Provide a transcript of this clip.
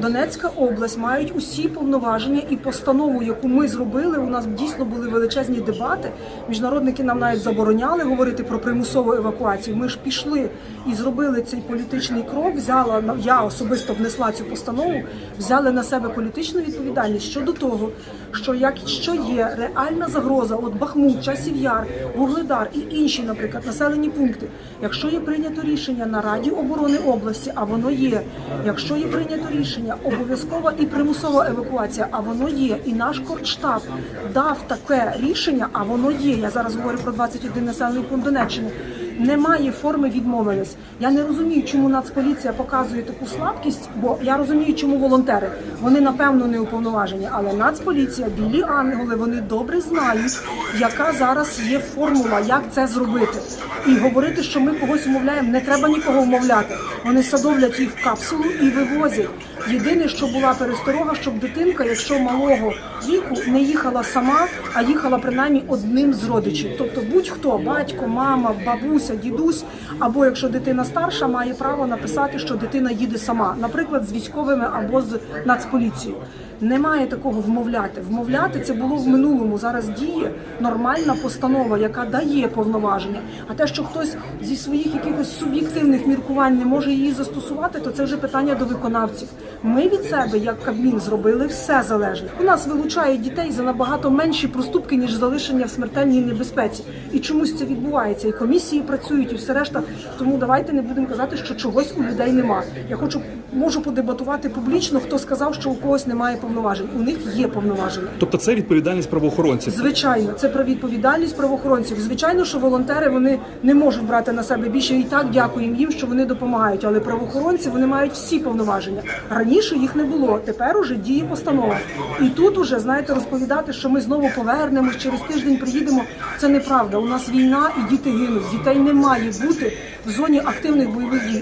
Донецька область мають усі повноваження і постанову, яку ми зробили. У нас дійсно були величезні дебати. Міжнародники нам навіть забороняли говорити про примусову евакуацію. Ми ж пішли і зробили цей політичний крок. Взяла я особисто внесла цю постанову, взяли на себе політичну відповідальність щодо того, що якщо є реальна загроза, от Бахмут, Часів Яр, Вугледар і інші, наприклад, населені пункти, якщо є прийнято рішення на Раді оборони області, а воно є, якщо є прийнято рішення, обов'язкова і примусова евакуація, а воно є, і наш корштаб дав таке рішення, а воно є. Я зараз говорю про 21 населений пункт Донеччини. Немає форми відмовились. Я не розумію, чому Нацполіція показує таку слабкість, бо я розумію, чому волонтери. Вони напевно не уповноважені, але Нацполіція, білі ангели, вони добре знають, яка зараз є формула, як це зробити. І говорити, що ми когось умовляємо, не треба нікого умовляти. Вони садовлять їх в капсулу і вивозять. Єдине, що була пересторога, щоб дитинка, якщо малого віку, не їхала сама, а їхала принаймні одним з родичів. Тобто будь-хто, батько, мама, бабуся, дідусь, або якщо дитина старша, має право написати, що дитина їде сама, наприклад, з військовими або з нацполіцією. Немає такого вмовляти. Вмовляти це було в минулому. Зараз діє нормальна постанова, яка дає повноваження. А те, що хтось зі своїх якихось суб'єктивних міркувань не може її застосувати, то це вже питання до виконавців. Ми від себе, як Кабмін, зробили все залежне. У нас вилучають дітей за набагато менші проступки, ніж залишення в смертельній небезпеці. І чомусь це відбувається. І комісії працюють, і все решта. Тому давайте не будемо казати, що чогось у людей нема. Я хочу можу подебатувати публічно, хто сказав, що у когось немає повноважень. У них є повноваження. Тобто це відповідальність правоохоронців. Звичайно, це про відповідальність правоохоронців. Звичайно, що волонтери вони не можуть брати на себе більше. І так дякуємо їм, що вони допомагають. Але правоохоронці вони мають всі повноваження. Раніше їх не було. Тепер уже діє постанова. І тут уже знаєте розповідати, що ми знову повернемось через тиждень. Приїдемо. Це неправда. У нас війна і діти гинуть. Дітей не має бути в зоні активних бойових дій.